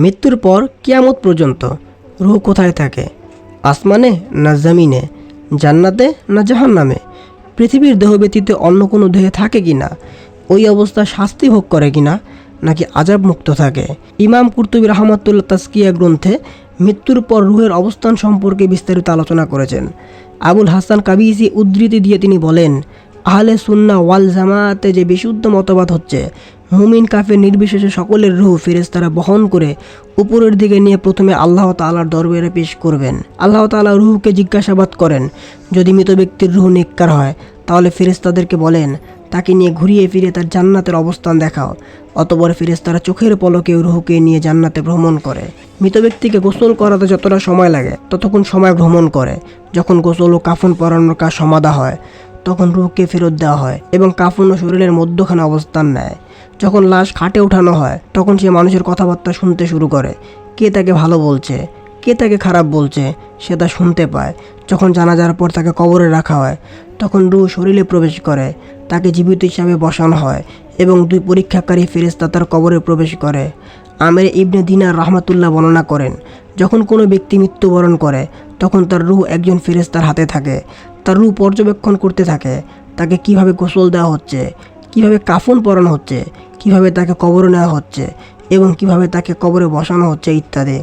মৃত্যুর পর কিয়ামত পর্যন্ত রুহ কোথায় থাকে? আসমানে না জামিনে? জান্নাতে না জাহান্নামে? পৃথিবীর দেহ ব্যতীত অন্য কোনো দেহে থাকে কি না ওই অবস্থা শাস্তি ভোগ করে কিনা? নাকি আজাব মুক্ত থাকে? ইমাম কুর্তুবী রহমতুল্লাহ তাস্কিয়া গ্রন্থে মৃত্যুর পর রুহের অবস্থান সম্পর্কে বিস্তারিত আলোচনা করেছেন। আবুল হাসান কাবিসি উদ্ধৃতি দিয়ে তিনি বলেন আহলে সুন্না ওয়াল জামাতে যে বিশুদ্ধ মতবাদ হচ্ছে, মুমিন, কাফের নির্বিশেষে সকলের রুহ ফেরেশতারা বহন করে উপরের দিকে নিয়ে প্রথমে আল্লাহ তাআলার দরবারে পেশ করবেন। আল্লাহ তাআলা রুহকে জিজ্ঞাসাবাদ করেন, যদি মৃত ব্যক্তির রুহ নিকার হয়, তাহলে ফেরেশতাদেরকে বলেন, তাকে নিয়ে ঘুরিয়ে ফিরে তার জান্নাতের অবস্থান দেখাও। অতপর ফেরেশতারা চোখের পলকে রুহকে নিয়ে জান্নাতে ভ্রমণ করে। মৃত ব্যক্তিকে গোসল করাতে যতটা সময় লাগে, ততক্ষণ সময় ভ্রমণ করে, যখন গোসল ও কাফন পরানোর কাজ সমাধা হয়। তখন রুহকে ফেরত দেওয়া হয় এবং কাফন ও শরীরের মধ্যখানে অবস্থান নেয়। যখন লাশ খাটে ওঠানো হয়, তখন সে মানুষের কথাবার্তা শুনতে শুরু করে। কে তাকে ভালো বলছে? কে তাকে খারাপ বলছে? সে তা শুনতে পায়। যখন জানাজার পর তাকে কবরে রাখা হয়, তখন রু শরীরে প্রবেশ করে। তাকে জীবিত হিসাবে বসানো হয় এবং দুই পরীক্ষাকারী ফেরেস্তা তার কবরে প্রবেশ করে। আমের ইবনে দিনার রহমাতুল্লাহ বর্ণনা করেন, যখন কোনো ব্যক্তি মৃত্যুবরণ করে, তখন তার রুহ একজন ফেরেস্তার হাতে থাকে। তার রূপ পর্যবেক্ষণ করতে থাকে। তাকে কীভাবে গোসল দেওয়া হচ্ছে, কীভাবে কাফন পরানো হচ্ছে, কীভাবে তাকে কবরে নেওয়া হচ্ছে এবং কীভাবে তাকে কবরে বসানো হচ্ছে ইত্যাদি।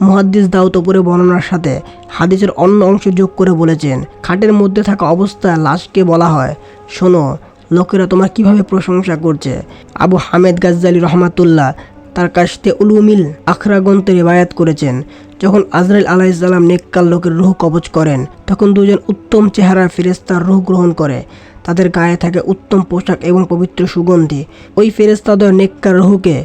মুহাদ্দিস দাউত উপরে বর্ণনার সাথে হাদিসের অন্য অংশ যোগ করে বলেছেন, খাটের মধ্যে থাকা অবস্থায় লাশকে বলা হয়। শোনো, লোকেরা তোমার কীভাবে প্রশংসা করছে? আবু হামেদ গাজ্জালি রহমাতুল্লাহ তার কাছতে উলুমিল আখরা গ্রন্থে রেবায়াত করেছেন যখন আজরাইল আলাইসাল্লাম নেককাল লোকের রুহ কবচ করেন, তখন দুজন উত্তম চেহারার ফেরেস্তার রুহ গ্রহণ করে। তাদের গায়ে থাকে উত্তম পোশাক এবং পবিত্র সুগন্ধি। ওই ফেরেস্তাদের নেককার রুহকে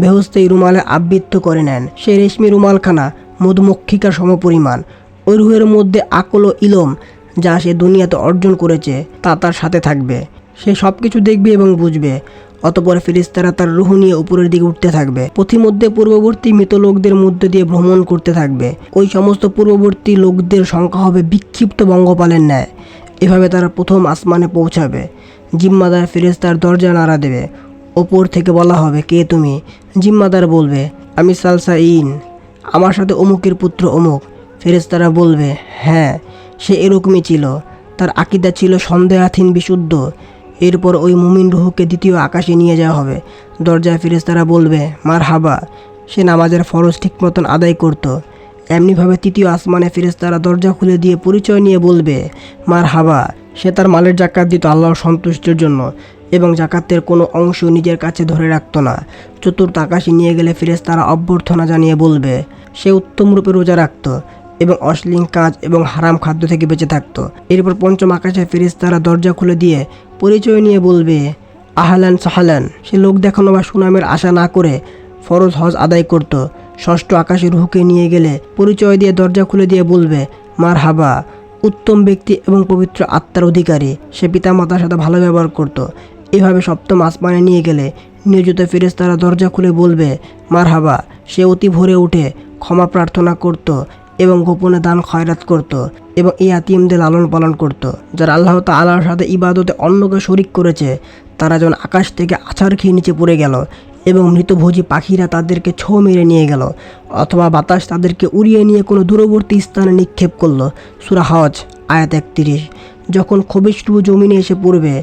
বেহস্তেই রুমালে আবৃত্ত করে নেন। সেই রেশমি রুমালখানা মধুমক্ষিকার সমপরিমাণ। ওই রুহের মধ্যে আকল ও ইলম যা সে দুনিয়াতে অর্জন করেছে, তা তার সাথে থাকবে। সে সব কিছু দেখবে এবং বুঝবে। অতপর ফেরিস্তারা তার রুহ নিয়ে উপরের দিকে উঠতে থাকবে। পথিমধ্যে পূর্ববর্তী মৃত লোকদের মধ্যে দিয়ে ভ্রমণ করতে থাকবে। ওই সমস্ত পূর্ববর্তী লোকদের সংখ্যা হবে বিক্ষিপ্ত বঙ্গপালের ন্যায়। এভাবে তারা প্রথম আসমানে পৌঁছাবে। জিম্মাদার ফেরেস্তার দরজা নাড়া দেবে। ওপর থেকে বলা হবে, কে তুমি? জিম্মাদার বলবে, আমি সালসা ইন আমার সাথে অমুকের পুত্র অমুক। ফেরেস্তারা বলবে হ্যাঁ সে এরকমই ছিল। তার আকিদা ছিল সন্দেহাধীন বিশুদ্ধ। এরপর ওই মুমিন রুহুকে দ্বিতীয় আকাশে নিয়ে যাওয়া হবে। দরজায় ফেরেস্তারা বলবে মার হাবা সে নামাজের ফরজ ঠিক মতন আদায় করতো। এমনিভাবে তৃতীয় আসমানে ফেরেস্তারা দরজা খুলে দিয়ে পরিচয় নিয়ে বলবে মার হাবা সে তার মালের জাকাত দিত আল্লাহর সন্তুষ্টির জন্য এবং জাকাতের কোনো অংশ নিজের কাছে ধরে রাখতো না। চতুর্থ আকাশে নিয়ে গেলে ফেরেস্তারা অভ্যর্থনা জানিয়ে বলবে, সে উত্তম রূপে রোজা রাখতো। এবং অশ্লীল কাজ এবং হারাম খাদ্য থেকে বেঁচে থাকতো। এরপর পঞ্চম আকাশে ফেরেস্তারা দরজা খুলে দিয়ে পরিচয় নিয়ে বলবে, আহালান সাহালান। সে লোক দেখানো বা সুনামের আশা না করে ফরজ হজ আদায় করত। ষষ্ঠ আকাশে রুহুকে নিয়ে গেলে পরিচয় দিয়ে দরজা খুলে দিয়ে বলবে মার হাবা উত্তম ব্যক্তি এবং পবিত্র আত্মার অধিকারী। সে পিতা মাতার সাথে ভালো ব্যবহার করত। এভাবে সপ্তম আসমানে নিয়ে গেলে নিয়োজিত ফেরেস্তারা দরজা খুলে বলবে মার হাবা সে অতি ভোরে উঠে ক্ষমা প্রার্থনা করত এবং গোপনে দান খয়রাত করত এবং এই আতিমদের লালন পালন করত। যারা আল্লাহ তাআলার সাথে ইবাদতে অন্যকে শরিক করেছে, তারা যখন আকাশ থেকে আছাড় খেয়ে নিচে পড়ে গেল এবং মৃতভোজী পাখিরা তাদেরকে ছো মেরে নিয়ে গেল অথবা বাতাস তাদেরকে উড়িয়ে নিয়ে কোনো দূরবর্তী স্থানে নিক্ষেপ করল। সুরা হজ, আয়াত একত্রিশ। যখন খবিষ্টু জমিনে এসে পড়বে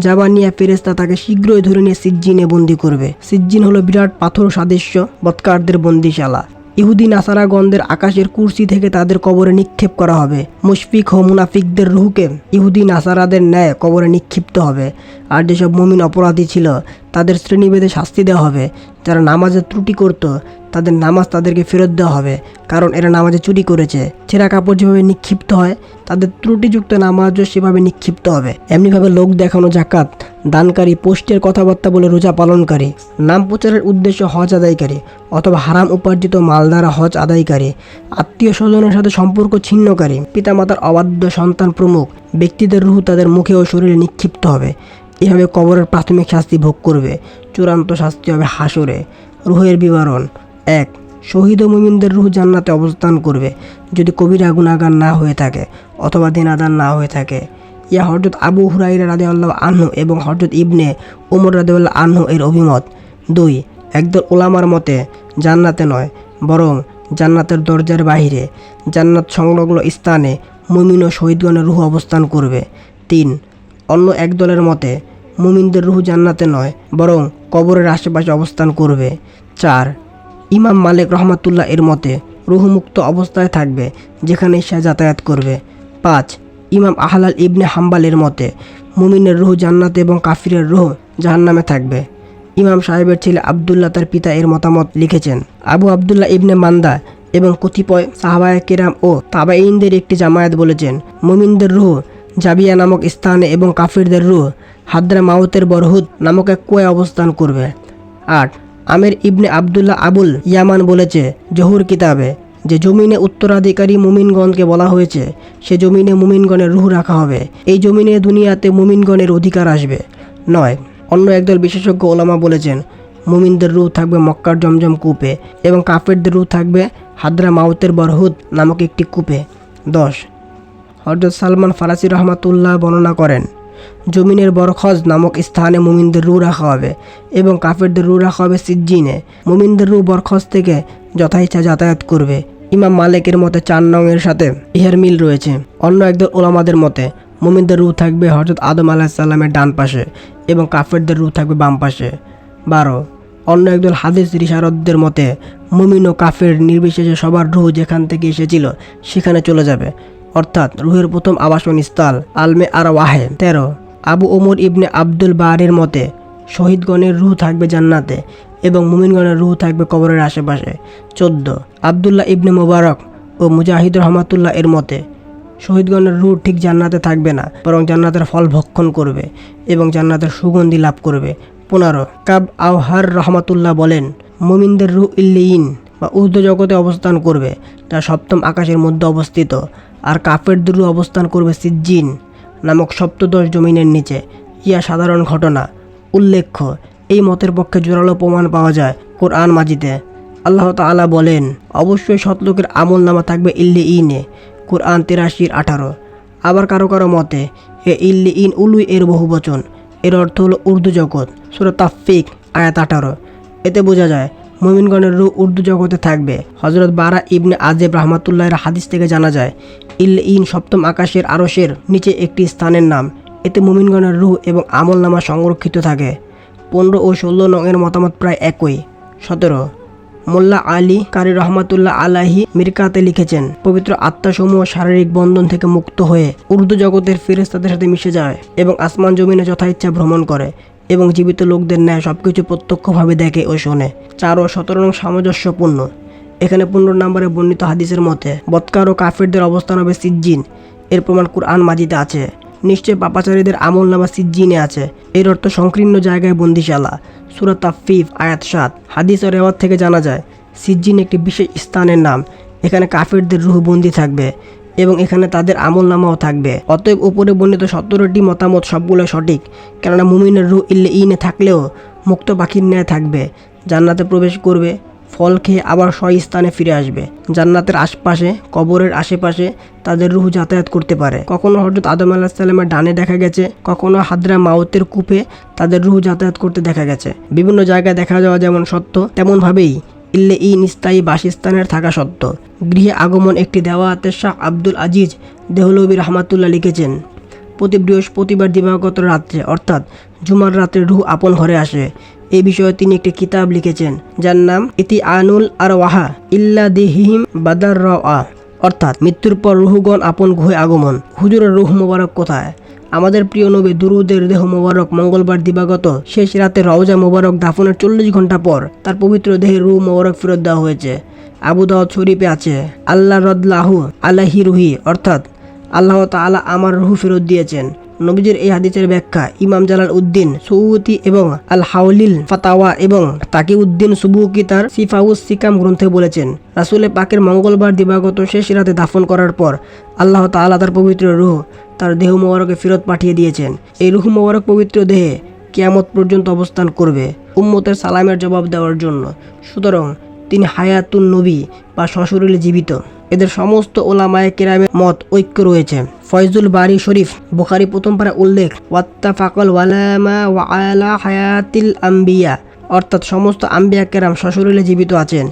জাবানিয়া ফেরেস্তা তাকে শীঘ্রই ধরে নিয়ে সিজ্জিনে বন্দি করবে। সিজ্জিন হলো বিরাট পাথর সাদৃশ্য, বৎকারদের বন্দিশালা। ইহুদি নাসারাগণদের আকাশের কুর্সি থেকে তাদের কবরে নিক্ষেপ করা হবে। মুশফিক ও মুনাফিকদের রুহুকে ইহুদি নাসারাদের ন্যায় কবরে নিক্ষিপ্ত হবে। আর যেসব মমিন অপরাধী ছিল, তাদের শ্রেণীভেদে শাস্তি দেওয়া হবে। যারা নামাজে ত্রুটি করত, তাদের নামাজ তাদেরকে ফেরত দেওয়া হবে। কারণ এরা নামাজে চুরি করেছে। ছেঁড়া কাপড় যেভাবে নিক্ষিপ্ত হয়, তাদের ত্রুটিযুক্ত নামাজও সেভাবে নিক্ষিপ্ত হবে। এমনিভাবে লোক দেখানো জাকাত দানকারী পোস্টের কথাবার্তা বলে রোজা পালনকারী, নাম প্রচারের উদ্দেশ্য হজ আদায়কারী, অথবা হারাম উপার্জিত মাল দ্বারা হজ আদায়কারী, আত্মীয় স্বজনের সাথে সম্পর্ক ছিন্নকারী, পিতামাতার অবাধ্য সন্তান প্রমুখ, ব্যক্তিদের রুহ তাদের মুখে ও শরীরে নিক্ষিপ্ত হবে। এভাবে কবরের প্রাথমিক শাস্তি ভোগ করবে। চূড়ান্ত শাস্তি হবে হাসরে। রুহের বিবরণ, এক, শহীদ ও মুমিনদের রুহ জান্নাতে অবস্থান করবে যদি কবিরা গুণাগার না হয়ে থাকে অথবা দিনাদার না হয়ে থাকে। ইয়া হরজত আবু হুরাইরা রাদে আল্লাহ এবং হরজত ইবনে উমর রাদে আনহু এর অভিমত। দুই, একদল ওলামার মতে জান্নাতে নয়, বরং জান্নাতের দরজার বাইরে জান্নাত সংলগ্ন স্থানে মুমিন ও শহীদগণের রুহ অবস্থান করবে। তিন, অন্য এক দলের মতে মুমিনদের রুহ জান্নাতে নয়, বরং কবরের আশেপাশে অবস্থান করবে। চার, ইমাম মালিক রহমাতুল্লাহ এর মতে, রুহমুক্ত অবস্থায় থাকবে যেখানে সে যাতায়াত করবে। পাঁচ, ইমাম আহলাল ইবনে হাম্বালের মতে, মুমিনের রুহ জান্নাতে এবং কাফিরের রুহ জাহান্নামে থাকবে। ইমাম সাহেবের ছেলে আবদুল্লাহ তার পিতা এর মতামত লিখেছেন, আবু আবদুল্লাহ ইবনে মান্দা এবং কতিপয় সাহাবায় কেরাম ও তাবাইনদের একটি জামায়াত বলেছেন, মুমিনদের রুহ জাবিয়া নামক স্থানে এবং কাফিরদের রুহ হাদরা মাউতের বরহুদ নামক এক কুয়ায় অবস্থান করবে। আট আমের ইবনে আবদুল্লাহ আবুল ইয়ামান বলেছে, জহুর কিতাবে, যে জমিনে উত্তরাধিকারী মুমিনগণকে বলা হয়েছে, সে জমিনে মুমিনগণের রুহ রাখা হবে। এই জমিনে দুনিয়াতে মুমিনগণের অধিকার আসবে। নয়, অন্য একদল বিশেষজ্ঞ ওলামা বলেছেন, মুমিনদের রুহ থাকবে মক্কার জমজম কূপে এবং কাফেরদের রুহ থাকবে হাদরা মাউতের বরহুদ নামক একটি কূপে। দশ হজরত সালমান ফারাসি রহমাতুল্লাহ বর্ণনা করেন জমিনের বরখজ নামক স্থানে মুমিনদের রু রাখা হবে এবং কাফেরদের রু রাখা হবে সিজ্জিনে। মুমিনদের রু বরখজ থেকে যথাইচ্ছা যাতায়াত করবে। ইমাম মালিকের মতে চার নংয়ের সাথে ইহার মিল রয়েছে। অন্য একদল ওলামাদের মতে, মুমিনদের রু থাকবে হজরত আদম আলাহিসাল্লামের ডান পাশে এবং কাফেরদের রু থাকবে বাম পাশে। বারো, অন্য একদল হাদিস রিসারদদের মতে, মুমিন ও কাফের নির্বিশেষে সবার রুহ যেখান থেকে এসেছিল, সেখানে চলে যাবে। অর্থাৎ রুহের প্রথম আবাসন স্থল আলমে আর ওয়াহে তেরো, আবু ওমর ইবনে আব্দুল বারের মতে, শহীদগণের রুহ থাকবে জান্নাতে এবং মুমিনগণের রুহ থাকবে কবরের আশেপাশে। চোদ্দ, আবদুল্লাহ ইবনে মোবারক ও মুজাহিদ রহমাতুল্লাহ এর মতে, শহীদগণের রুহ ঠিক জান্নাতে থাকবে না, বরং জান্নাতের ফল ভক্ষণ করবে এবং জান্নাতের সুগন্ধি লাভ করবে। পনেরো, কাব আওহার রহমাতুল্লাহ বলেন, মুমিনদের রুহ ইল্লিইন বা উর্ধ জগতে অবস্থান করবে, যা সপ্তম আকাশের মধ্যে অবস্থিত। আর কাফের দুরু অবস্থান করবে সিজ্জিন নামক সপ্তদশ জমিনের নিচে। ইয়া সাধারণ ঘটনা। উল্লেখ্য, এই মতের পক্ষে জোরালো প্রমাণ পাওয়া যায় কোরআন মাজিদে। আল্লাহ তাআলা বলেন, অবশ্যই সৎলোকের আমল নামা থাকবে ইল্লি ইনে, কোরআন তেরাশির আঠারো। আবার কারও কারও মতে, এ ইল্লি ইন উলুই এর বহু বচন। এর অর্থ হলো উর্দু জগৎ, সুরা তাফিক আয়াত আঠারো। এতে বোঝা যায় মুমিনগণের রু উর্দু জগতে থাকবে। হজরত বারা ইবনে আজেব রহমাতুল্লাহের হাদিস থেকে জানা যায় ইল ইন সপ্তম আকাশের আরশের নিচে একটি স্থানের নাম। এতে মুমিনগণের রুহ এবং আমল নামা সংরক্ষিত থাকে। পনেরো ও ষোলো নংয়ের মতামত প্রায় একই। সতেরো, মোল্লা আলী কারি রহমাতুল্লাহ আলাহি মিরকাতে লিখেছেন, পবিত্র আত্মাসমূহ শারীরিক বন্ধন থেকে মুক্ত হয়ে উর্দু জগতের ফেরেস্তাদের সাথে মিশে যায় এবং আসমান জমিনে যথা ইচ্ছা ভ্রমণ করে। এবং জীবিত লোকদের ন্যায় সবকিছু প্রত্যক্ষভাবে দেখে ও শোনে। চার ও সতেরো নং সামঞ্জস্যপূর্ণ। এখানে পনেরো নম্বরে বর্ণিত হাদিসের মতে, বৎকার ও কাফেরদের অবস্থান হবে সিজ্জিন। এর প্রমাণ কুরআন মাজিদে আছে। নিশ্চয় পাপাচারীদের আমল নামা সিজ্জিনে আছে। এর অর্থ সংকীর্ণ জায়গায় বন্দিশালা। সুরাত তাফিফ আয়াত সাত। হাদিস ও রেওয়াত থেকে জানা যায়, সিজ্জিন একটি বিশেষ স্থানের নাম। এখানে কাফেরদের রুহ বন্দি থাকবে। এবং এখানে তাদের আমল নামাও থাকবে। অতএব উপরে বর্ণিত সতেরোটি মতামত সবগুলো সঠিক। কেননা মুমিনের রুহ ইল্লে ইনে থাকলেও মুক্ত পাখির ন্যায় থাকবে। জান্নাতে প্রবেশ করবে, ফল খেয়ে আবার স্বস্থানে ফিরে আসবে। জান্নাতের আশপাশে, কবরের আশেপাশে তাদের রুহ যাতায়াত করতে পারে। কখনো হজরত আদম আলাহিসাল্লামের ডানে দেখা গেছে, কখনো হাদরা মাউতের কূপে তাদের রুহ যাতায়াত করতে দেখা গেছে। বিভিন্ন জায়গায় দেখা যাওয়া যেমন সত্য, তেমনভাবেই স্থায়ী বাসস্থানের থাকা সত্য গৃহে আগমন একটি দেওয়াতের শাহ আব্দুল আজিজ দেহলবী রহমাতুল্লাহ লিখেছেন, প্রতি বৃহস্পতিবার দিবাগত রাত্রে, অর্থাৎ জুমার রাত্রে রুহ আপন ঘরে আসে। এই বিষয়ে তিনি একটি কিতাব লিখেছেন, যার নাম ইতি আনুল আর ওয়াহা ইল্লা দিহিম বাদার র অর্থাৎ মৃত্যুর পর রুহুগণ আপন গুহে আগমন। হুজুরের রুহ মোবারক কোথায়? আমাদের প্রিয় নবী দুরুদের দেহ মোবারক মঙ্গলবার দিবাগত শেষ রাতে রওজা মোবারক দাফনের চল্লিশ ঘণ্টা পর তার পবিত্র দেহে রুহ মোবারক ফেরত দেওয়া হয়েছে। আবু দাউদ শরীফে আছে, আল্লাহ রদলাহু আলাহি রুহি অর্থাৎ আল্লাহ তাআলা আমার রুহ ফেরত দিয়েছেন। নবীজির এই হাদিসের ব্যাখ্যা ইমাম জালাল উদ্দিন সৌতি এবং আল হাউলিল ফাতাওয়া এবং তাকি উদ্দিন সুবুকি তার সিফাউস সিকাম গ্রন্থে বলেছেন রাসুলে পাকের মঙ্গলবার দিবাগত শেষ রাতে দাফন করার পর আল্লাহ তাআলা তার পবিত্র রুহ তার দেহ মোবারকে ফেরত পাঠিয়ে দিয়েছেন। এই রুহ মোবারক পবিত্র দেহে কিয়ামত পর্যন্ত অবস্থান করবে উম্মতের সালামের জবাব দেওয়ার জন্য। সুতরাং তিনি হায়াতুন নবী বা সশরীরে জীবিত। এদের সমস্ত ওলামায়ে কেরামের মত ঐক্য রয়েছে। ফয়জুল বারি শরীফ, বুখারি প্রথম পারা উল্লেখ ওয়াত্তা ফাকল ওয়ালামা ওয়ালা হায়াতিল আম্বিয়া। অর্থাৎ সমস্ত আম্বিয়া কেরাম সশরীরে জীবিত আছেন।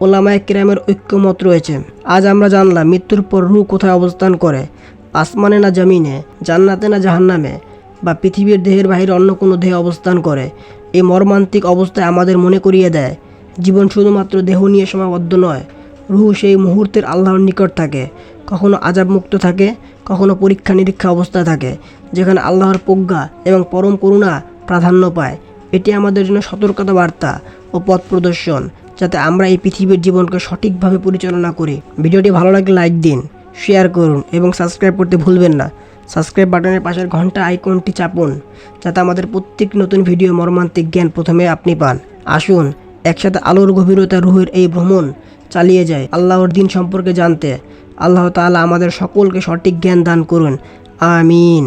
ওলামায় কেরামের ঐক্যমত রয়েছে। আজ আমরা জানলাম মৃত্যুর পর রু কোথায় অবস্থান করে। আসমানে না জমিনে, জান্নাতে না জাহান্নামে, বা পৃথিবীর দেহের বাহিরে অন্য কোনো দেহে অবস্থান করে এই মর্মান্তিক অবস্থায় আমাদের মনে করিয়ে দেয়। জীবন শুধুমাত্র দেহ নিয়ে সীমাবদ্ধ নয়, রুহু সেই মুহূর্তের আল্লাহর নিকট থাকে। কখনো আজাব মুক্ত থাকে, কখনো পরীক্ষা নিরীক্ষা অবস্থায় থাকে, যেখানে আল্লাহর প্রজ্ঞা এবং পরম করুণা প্রাধান্য পায়। এটি আমাদের জন্য সতর্কতা বার্তা ও পথ প্রদর্শন, যাতে আমরা এই পৃথিবীর জীবনকে সঠিকভাবে পরিচালনা করি। ভিডিওটি ভালো লাগলে লাইক দিন। শেয়ার করুন এবং সাবস্ক্রাইব করতে ভুলবেন না। সাবস্ক্রাইব বাটনের পাশের ঘণ্টা আইকনটি চাপুন, যাতে আমাদের প্রত্যেক নতুন ভিডিও মর্মান্তিক জ্ঞান প্রথমে আপনি পান। আসুন, একসাথে আলোর গভীরতা রুহের এই ভ্রমণ চালিয়ে যায় আল্লাহর দিন সম্পর্কে জানতে আল্লাহ তালা আমাদের সকলকে সঠিক জ্ঞান দান করুন। আমিন।